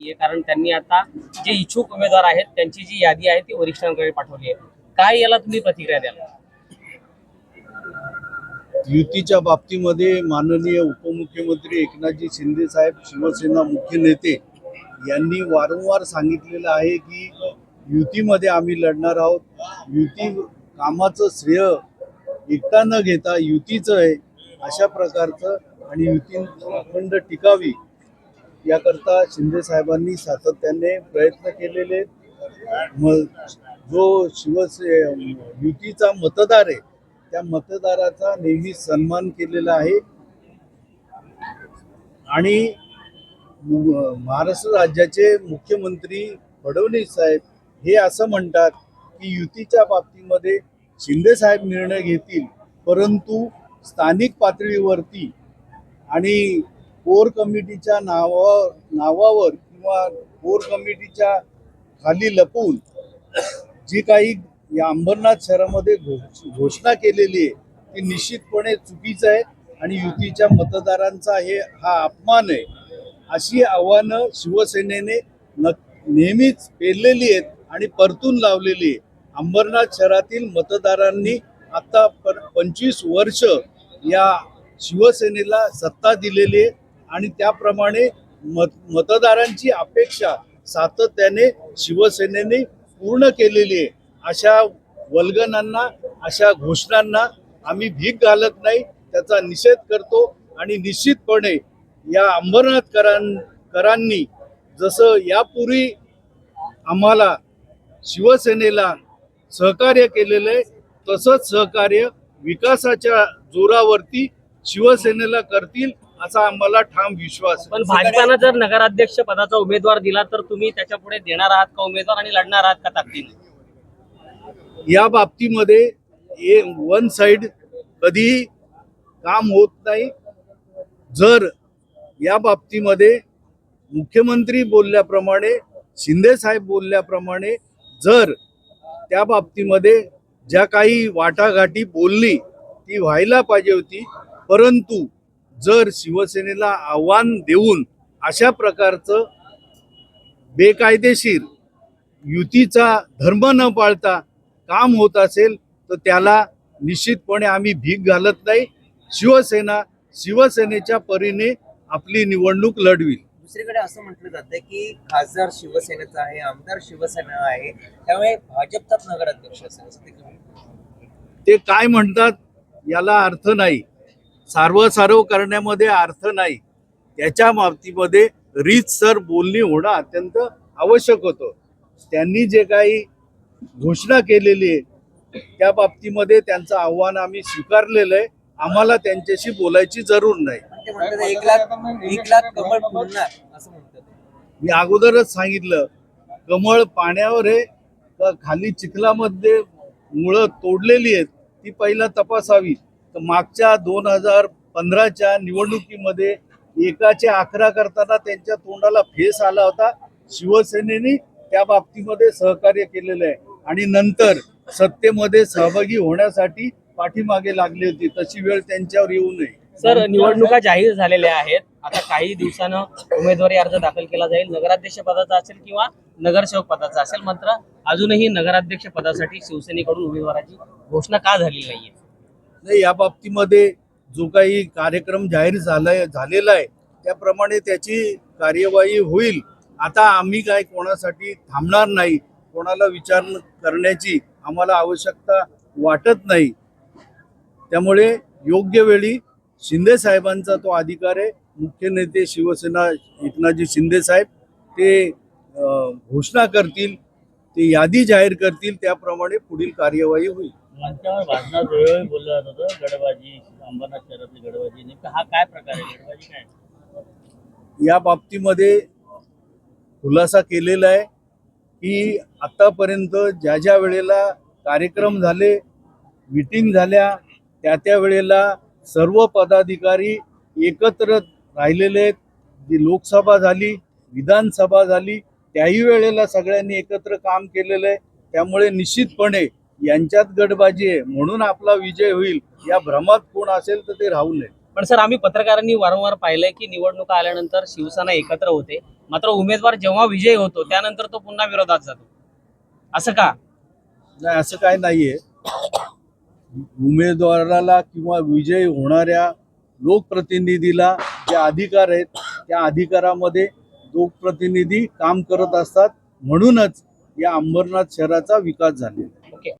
आहे कारण त्यांनी आता जे इच्छुक उमेदवार आहेत त्यांची जी यादी आहे ती वरिष्ठांकडे पाठवली आहे. काय याला तुम्ही प्रतिक्रिया द्याल? युतीच्या बाबतीमध्ये माननीय उपमुख्यमंत्री एकनाथजी शिंदे साहेब शिवसेना मुख्य नेते यांनी वारंवार सांगितलेलं आहे की युतीमध्ये आम्ही लढणार आहोत. युती कामाचं श्रेय एकटा न घेता युतीचं आहे अशा प्रकारचं आणि युती अखंड टिकावी याकरता शिंदे साहेबांनी सातत्याने प्रयत्न केलेले जो शिवसे युतीचा मतदार आहे त्या मतदाराचा नेहमी सन्मान केलेला आहे. आणि महाराष्ट्र राज्याचे मुख्यमंत्री फडणवीस साहेब हे असं म्हणतात की युतीच्या बाबतीमध्ये शिंदे साहेब निर्णय घेतील परंतु स्थानिक पातळीवरती आणि कोर कमिटीच्या नावा नावावर किंवा कोर कमिटीच्या खाली लपून जी काही या अंबरनाथ शहरामध्ये घोषणा केलेली आहे ती निश्चितपणे चुकीचं आहे आणि युतीच्या मतदारांचा हे हा अपमान आहे. अशी आव्हानं शिवसेनेने न नेहमीच पेरलेली आहेत आणि परतून लावलेली आहे अंबरनाथ शहरातील मतदारांनी आता पंचवीस वर्ष या शिवसेनेला सत्ता दिलेली आहे. आणि त्याप्रमाणे मत मतदारांची अपेक्षा सातत्याने शिवसेनेने पूर्ण केलेली आहे. अशा वल्गनांना अशा घोषणांना आम्ही भीक घालत नाही त्याचा निषेध करतो आणि निश्चितपणे या अंबरनाथ करां करांनी जसं यापूर्वी आम्हाला शिवसेनेला सहकार्य केलेलं आहे तसंच सहकार्य विकासाच्या जोरावरती शिवसेनेला करतील असा आम्हाला ठाम विश्वास पण भाजपानं जर नगराध्यक्ष पदाचा उमेदवार दिला तर तुम्ही त्याच्या पुढे देणार आहात का उमेदवार आणि लढणार आहात का ताकदीने? या बाबतीमध्ये वन साइड कधीही काम होत नाही. जर या बाबतीमध्ये मुख्यमंत्री बोलल्याप्रमाणे शिंदे साहेब बोलल्याप्रमाणे जर त्या बाबतीमध्ये ज्या काही वाटाघाटी बोलली ती व्हायला पाहिजे होती परंतु जर शिवसेनेला आव्हान देऊन अशा प्रकारचं बेकायदेशीर युतीचा धर्म न पाळता काम होत असेल तर त्याला निश्चितपणे आम्ही भीक घालत नाही. शिवसेना शिवसेनेच्या परीने आपली निवडणूक लढवी दुसरीकडे असं म्हटलं जातं की खासदार शिवसेनेचा आहे आमदार शिवसेना आहे त्यामुळे भाजपचाच नगराध्यक्ष असेल. ते काय म्हणतात याला अर्थ नाही. सार्वसार्व करण्यामध्ये अर्थ नाही. त्याच्या बाबतीमध्ये रीतसर बोलणी होणं अत्यंत आवश्यक होतं. त्यांनी जे काही घोषणा केलेली आहे त्या बाबतीमध्ये त्यांचं आव्हान आम्ही स्वीकारलेलं आहे. आम्हाला त्यांच्याशी बोलायची जरूर नाही. पण ते म्हणतात एक लाख एक लाख कमळ फुलणार असं म्हणतात. मी अगोदरच सांगितलं कमळ पाण्यावर आहे का खाली चिखलामध्ये मुळं तोडलेली आहेत ती पहिला तपासावी. तर मागच्या दोन हजार पंधराच्या निवडणुकीमध्ये एकाचे अकरा करताना त्यांच्या तोंडाला फेस आला होता. शिवसेनेने त्या बाबतीमध्ये सहकार्य केलेलं आहे. आणि नंतर सत्तेमध्ये सहभागी होण्यासाठी पाठीमागे लागली होती. तशी वेळ त्यांच्यावर येऊ नये. सर निवडणुका जाहीर झालेल्या आहेत. आता काही दिवसानं उमेदवारी अर्ज दाखल केला जाईल. नगराध्यक्ष पदाचा असेल किंवा नगरसेवक पदाचा असेल मात्र अजूनही नगराध्यक्ष पदासाठी शिवसेनेकडून उमेदवाराची घोषणा का झाली नाहीये? नाही या बाबतीमध्ये जो काही कार्यक्रम जाहीर झालाय झालेला आहे त्याप्रमाणे त्याची कार्यवाही होईल. आता आम्ही काय कोणासाठी थांबणार नाही कोणाला विचार करण्याची आम्हाला आवश्यकता वाटत नाही. त्यामुळे योग्य वेळी शिंदे साहेबांचा तो अधिकार आहे. मुख्य नेते शिवसेना एकनाथजी शिंदे साहेब ते घोषणा करतील. ते यादी जाहीर करतील त्याप्रमाणे पुढील कार्यवाही होईल. मंचावर भाषणात वेळोवेळी बोललं जात होतं. गडबाजी अंबरनाथ शहरातली गडबाजी नेमका हा काय प्रकार आहे? गडबाजी काय? या बाबतीमध्ये खुलासा केलेला आहे की आतापर्यंत ज्या ज्या वेळेला कार्यक्रम झाले मीटिंग झाल्या त्या त्या वेळेला सर्व पदाधिकारी एकत्र राहिलेले आहेत. जी लोकसभा झाली विधानसभा झाली त्याही वेळेला सगळ्यांनी एकत्र काम केलेलं आहे. त्यामुळे निश्चितपणे यांच्यात गटबाजी आहे. म्हणून आपला विजय होईल. या भ्रमात कोण असेल तर ते राहू नये. पण सर आम्ही पत्रकारांनी वारंवार पाहिलंय की निवडणुका आल्यानंतर शिवसेना एकत्र होते. मात्र उमेदवार जेव्हा विजयी होतो त्यानंतर तो पुन्हा विरोधात जातो. असं का? नाही असं काय नाहीये. उमेदवाराला किंवा विजयी होणाऱ्या लोकप्रतिनिधीला जे अधिकार आहेत त्या अधिकारामध्ये लोकप्रतिनिधी काम करत असतात म्हणूनच या अंबरनाथ शहराचा विकास झालेला आहे.